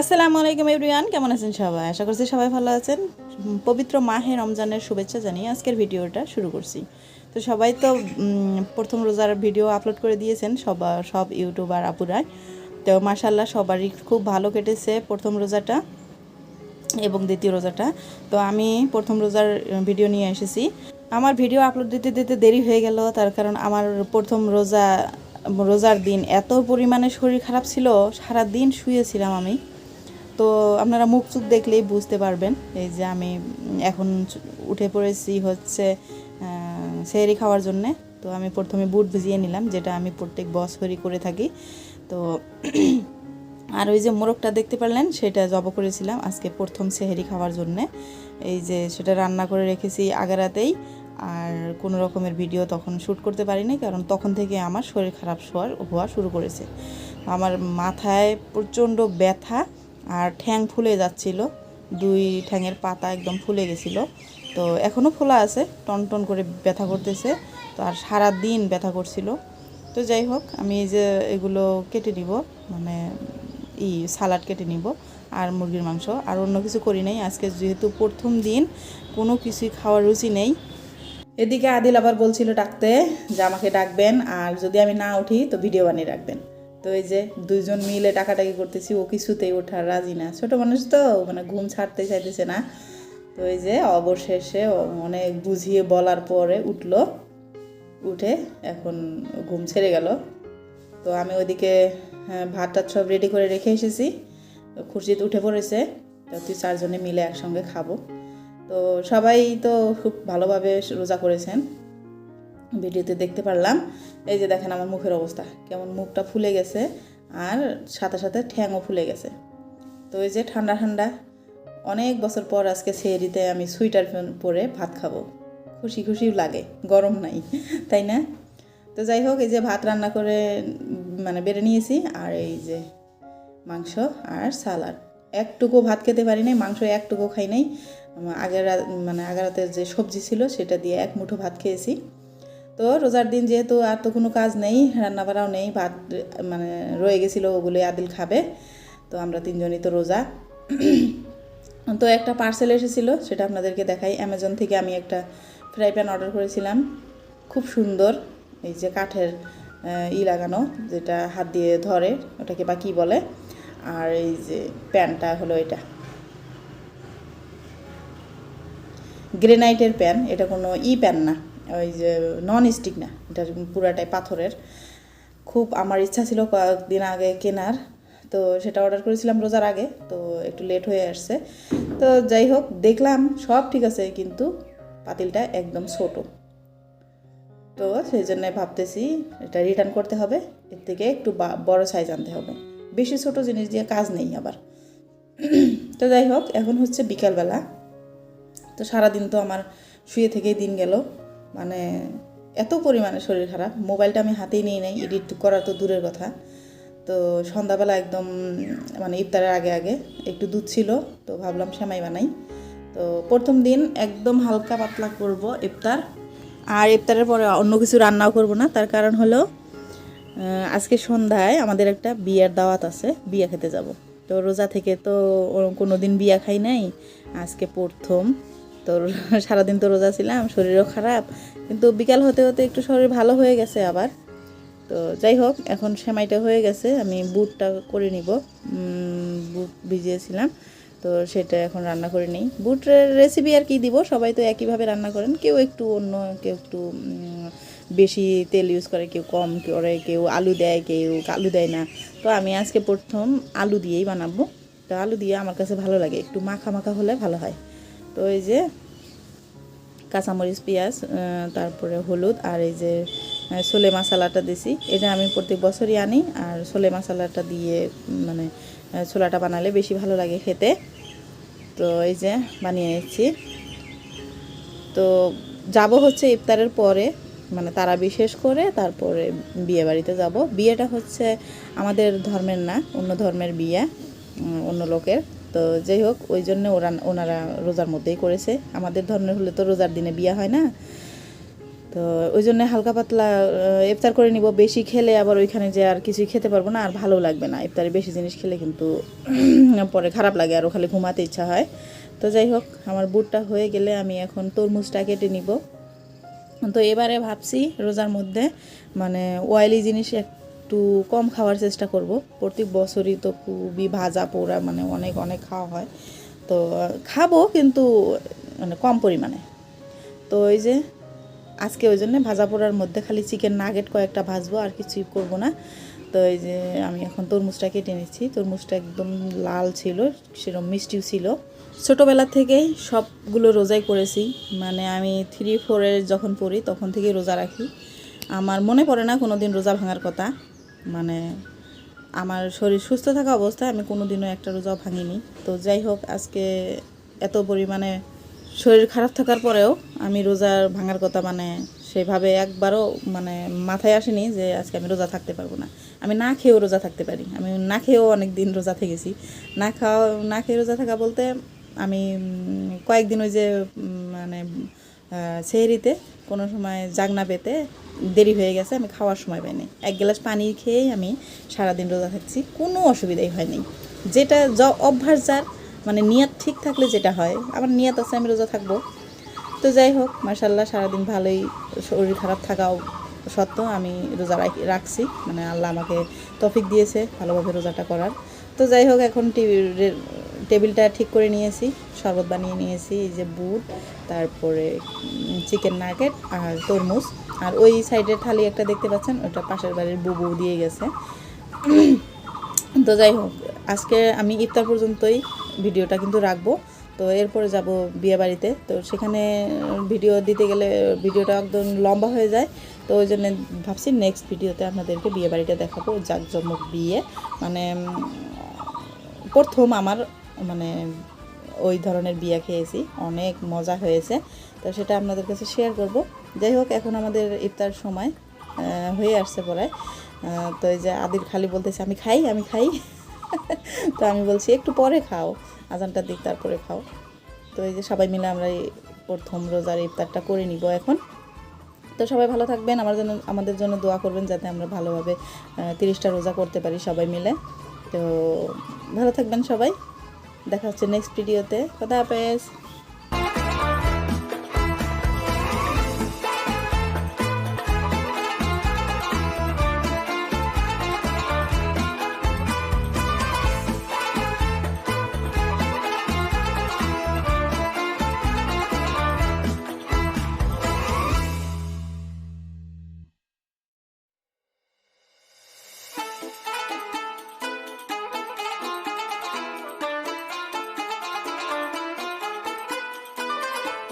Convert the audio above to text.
আসসালামু আলাইকুম এভরিওয়ান, কেমন আছেন সবাই? আশা করছি সবাই ভালো আছেন। পবিত্র মাহে রমজানের শুভেচ্ছা জানিয়ে আজকের ভিডিওটা শুরু করছি। তো সবাই তো প্রথম রোজার ভিডিও আপলোড করে দিয়েছেন সব সব ইউটিউবার আপুরাই। তো মাসাল্লাহ সবারই খুব ভালো কেটেছে প্রথম রোজাটা এবং দ্বিতীয় রোজাটা। তো আমি প্রথম রোজার ভিডিও নিয়ে এসেছি। আমার ভিডিও আপলোড দিতে দিতে দেরি হয়ে গেল, তার কারণ আমার প্রথম রোজা, রোজার দিন এত পরিমাণে শরীর খারাপ ছিল সারা দিন শুয়েছিলাম আমি। তো আপনারা মুখ চুখ দেখলেই বুঝতে পারবেন। এই যে আমি এখন উঠে পড়েছি হচ্ছে সেহরি খাওয়ার জন্যে। তো আমি প্রথমে বুট ভিজিয়ে নিলাম, যেটা আমি প্রত্যেক বছরই করে থাকি। তো আর ওই যে মোরগটা দেখতে পারলেন, সেটা জব করেছিলাম আজকে প্রথম সেহেরি খাওয়ার জন্যে। এই যে সেটা রান্না করে রেখেছি আগারাতেই, আর কোনো রকমের ভিডিও তখন শ্যুট করতে পারিনি, কারণ তখন থেকে আমার শরীর খারাপ হওয়ার হওয়া শুরু করেছে। আমার মাথায় প্রচণ্ড ব্যথা আর ঠ্যাং ফুলে যাচ্ছিল। দুই ঠ্যাঙের পাতা একদম ফুলে গেছিল। তো এখনও ফোলা আছে, টন টন করে ব্যথা করতেছে। তো আর সারা দিন ব্যথা করছিল। তো যাই হোক, আমি এই যে এগুলো কেটে নিব মানে ই সালাড কেটে নিব আর মুরগির মাংস। আর অন্য কিছু করি নাই। আজকে যেহেতু প্রথম দিন, কোনো কিছুই খাওয়ার রুচি নেই। এদিকে আদিল আবার বলছিল ডাকতে যে আমাকে ডাকবেন, আর যদি আমি না উঠি তো ভিডিও বানিয়ে রাখবেন। তো এই যে দুইজন মিলে টাকাটাকি করতেছি ও কিছুতেই ওঠার রাজি না। ছোট মানুষ তো মানে ঘুম ছাড়তে চাইতেছে না। তো এই যে অবশেষে অনেক বুঝিয়ে বলার পরে উঠল। উঠে এখন ঘুম ছেড়ে গেল। তো আমি ওইদিকে হ্যাঁ, ভাত টাত সব রেডি করে রেখে এসেছি। খুরশিদ উঠে পড়েছে। তো তুই চারজনে মিলে একসঙ্গে খাব। তো সবাই তো খুব ভালোভাবে রোজা করেছেন। ভিডিওতে দেখতে পারলাম। এই যে দেখেন আমার মুখের অবস্থা, কেমন মুখটা ফুলে গেছে আর সাথে সাথে ঠ্যাংও ফুলে গেছে। তো এই যে ঠান্ডা ঠান্ডা, অনেক বছর পর আজকে সেরিতে আমি সুইটার পরে ভাত খাব। খুশি খুশি লাগে, গরম নাই, তাই না? তো যাই হোক, এই যে ভাত রান্না করে মানে বেড়ে নিয়েছি, আর এই যে মাংস আর সালাড। একটুকু ভাত খেতে পারি নাই, মাংস একটুকু খাই নাই। আগের মানে আগের রাতের যে সবজি ছিল, সেটা দিয়ে এক মুঠো ভাত খেয়েছি। তো রোজার দিন যেহেতু আর তো কোনো কাজ নেই রান্না বাড়াও নেই, ভাত মানে রয়ে গেছিল ওগুলোই আদিল খাবে, তো আমরা তিনজনই তো রোজা। তো একটা পার্সেল এসেছিল, সেটা আপনাদেরকে দেখাই। অ্যামাজন থেকে আমি একটা ফ্রাই প্যান অর্ডার করেছিলাম। খুব সুন্দর, এই যে কাঠের ই লাগানো, যেটা হাত দিয়ে ধরে, ওটাকে বা কী বলে, আর এই যে প্যানটা হলো এটা। গ্রেনাইটের প্যান, এটা কোনো ই প্যান না। ওই যে নন স্টিক না, এটা পুরাটাই পাথরের। খুব আমার ইচ্ছা ছিল কয়েকদিন আগে কেনার, তো সেটা অর্ডার করেছিলাম রোজার আগে, তো একটু লেট হয়ে আসছে। তো যাই হোক, দেখলাম সব ঠিক আছে, কিন্তু পাতিলটা একদম ছোটো। তো সেই জন্যে ভাবতেছি এটা রিটার্ন করতে হবে, এর থেকে একটু বড় সাইজ আনতে হবে। বেশি ছোট জিনিস দিয়ে কাজ নেই আবার। তো যাই হোক, এখন হচ্ছে বিকালবেলা। তো সারাদিন তো আমার শুয়ে থেকেই দিন গেল। মানে এত পরিমাণে শরীর খারাপ। মোবাইলটা আমি হাতেই নিয়ে নেই এডিট করা তো দূরের কথা। তো সন্ধ্যাবেলা একদম মানে ইফতারের আগে আগে একটু দুধ ছিল, তো ভাবলাম সেমাই বানাই। তো প্রথম দিন একদম হালকা পাতলা করব ইফতার। আর ইফতারের পরে অন্য কিছু রান্নাও করব না। তার কারণ হলো আজকে সন্ধ্যায় আমাদের একটা বিয়ের দাওয়াত আছে, বিয়ে খেতে যাব। তো রোজা থেকে তো কোনো দিন বিয়া খাই নাই, আজকে প্রথম। তো সারাদিন তো রোজা ছিলাম, শরীরও খারাপ, কিন্তু বিকাল হতে হতে একটু শরীর ভালো হয়ে গেছে আবার। তো যাই হোক, এখন সেমাইটা হয়ে গেছে, আমি বুটটা করে নিব। বুট ভিজিয়েছিলাম, তো সেটা এখন রান্না করে নিই। বুটের রেসিপি আর কি দিব, সবাই তো একইভাবে রান্না করেন, কেউ একটু অন্য, কেউ একটু বেশি তেল ইউজ করে, কেউ কম করে, কেউ আলু দেয়, কেউ আলু দেয় না। তো আমি আজকে প্রথম আলু দিয়েই বানাবো। তো আলু দিয়ে আমার কাছে ভালো লাগে, একটু মাখা মাখা হলে ভালো হয়। তো এই যে কাঁচামরিচ, পেঁয়াজ তারপরে হলুদ আর এই যে ছোলে মশলাটা দিছি। এটা আমি প্রত্যেক বছরই আনি আর ছোলে মশলাটা দিয়ে মানে ছোলাটা বানালে বেশি ভালো লাগে খেতে। তো এই যে, বানিয়ে নিচ্ছি। তো যাব হচ্ছে ইফতারের পরে মানে তারা বিশেষ করে তারপরে বিয়ে বাড়িতে যাব। বিয়েটা হচ্ছে আমাদের ধর্মের না, অন্য ধর্মের বিয়ে অন্য লোকের। তো যাই হোক, ওই জন্য ওরা, ওনারা রোজার মধ্যেই করেছে। আমাদের ধর্মের হলে তো রোজার দিনে বিয়ে হয় না। তো ওই জন্য হালকা পাতলা ইফতার করে নিব। বেশি খেলে আবার ওইখানে যে আর কিছুই খেতে পারব না, আর ভালো লাগবে না। ইফতারে বেশি জিনিস খেলে কিন্তু পরে খারাপ লাগে আরও খালি ঘুমাতে ইচ্ছা হয়। তো যাই হোক, আমার বুটটা হয়ে গেলে আমি এখন তরমুজটা কেটে নিব। তো এবারে ভাবছি রোজার মধ্যে মানে অয়েলি জিনিস একটু কম খাওয়ার চেষ্টা করব। প্রত্যেক বছরই তো খুবই ভাজা পোড়া মানে অনেক অনেক খাওয়া হয়। তো, খাব কিন্তু মানে কম পরিমাণে। তো ওই যে, আজকে ওই জন্য ভাজা পোড়ার মধ্যে খালি চিকেন নাগেট কয়েকটা ভাজবো, আর কিছুই করব না। তো এই যে, আমি এখন তরমুজটা কেটে নিচ্ছি। তরমুজটা একদম লাল ছিল সেরকম মিষ্টিও ছিল। ছোটোবেলা থেকেই সবগুলো রোজাই করেছি। মানে আমি থ্রি ফোরে যখন পড়ি, তখন থেকেই রোজা রাখি। আমার মনে পড়ে না কোনো দিন রোজা ভাঙার কথা। মানে আমার শরীর সুস্থ থাকা অবস্থায় আমি কোনো দিনও একটা রোজাও ভাঙিনি। তো যাই হোক, আজকে এত পরিমাণে শরীর খারাপ থাকার পরেও আমি রোজার ভাঙার কথা মানে সেভাবে একবারও মানে মাথায় আসেনি যে আজকে আমি রোজা থাকতে পারব না। আমি না খেয়েও রোজা থাকতে পারি। আমি না খেয়েও অনেক দিন রোজা থেকেছি। না খাওয়া, না খেয়ে রোজা থাকা বলতে আমি কয়েকদিন ওই যে মানে সেহরিতে কোনো সময় জাগনা পেতে দেরি হয়ে গেছে, আমি খাওয়ার সময় পাইনি। এক গ্লাস পানি খেয়েই আমি সারাদিন রোজা থাকছি। কোনো অসুবিধাই হয়নি। যেটা য, অভ্যাস যার মানে নিয়ত ঠিক থাকলে যেটা হয়, আমার নিয়ত আছে, আমি রোজা থাকব। তো যাই হোক মার্শাল্লাহ সারাদিন ভালোই শরীর খারাপ থাকাও সত্ত্বেও আমি রোজা রাখি- রাখছি। মানে আল্লাহ আমাকে তফিক দিয়েছে ভালোভাবে রোজাটা করার। তো যাই হোক, এখন টেবিল- টেবিলটা ঠিক করে নিয়েছি, শরবত বানিয়ে নিয়েছি, এই যে বুট, তারপরে চিকেন নাগেট আর তরমুজ। আর ওই সাইডের থালি একটা দেখতে পাচ্ছেন, ওটা পাশের বাড়ির বুবু দিয়ে গেছে। তো যাই হোক, আজকে আমি ইফতার পর্যন্তই ভিডিওটা কিন্তু রাখব। তো এরপরে যাব বিয়ে বাড়িতে। তো সেখানে ভিডিও দিতে গেলে ভিডিওটা একদম লম্বা হয়ে যায়। তো ওই জন্য ভাবছি নেক্সট ভিডিওতে আপনাদেরকে বিয়ে বাড়িটা দেখাবো, জাঁকজমক বিয়ে। মানে প্রথম আমার মানে ওই ধরনের বিয়া খেয়েছি। অনেক মজা হয়েছে। তো সেটা আপনাদের কাছে শেয়ার করব। যাই হোক, এখন আমাদের ইফতার সময় হয়ে আসছে পরে তো এই যে আদির খালি বলতেছে, আমি খাই আমি খাই। তো আমি বলছি, একটু পরে খাও, আজানটার দিক, তারপরে খাও। তো এই যে সবাই মিলে আমরা এই প্রথম রোজার ইফতারটা করে নিব এখন। তো সবাই ভালো থাকবেন, আমার জন্য, আমাদের জন্য দোয়া করবেন যাতে আমরা ভালোভাবে তিরিশটা রোজা করতে পারি সবাই মিলে। তো ভালো থাকবেন সবাই। দেখা হচ্ছে নেক্সট ভিডিওতে কথা হাফেজ।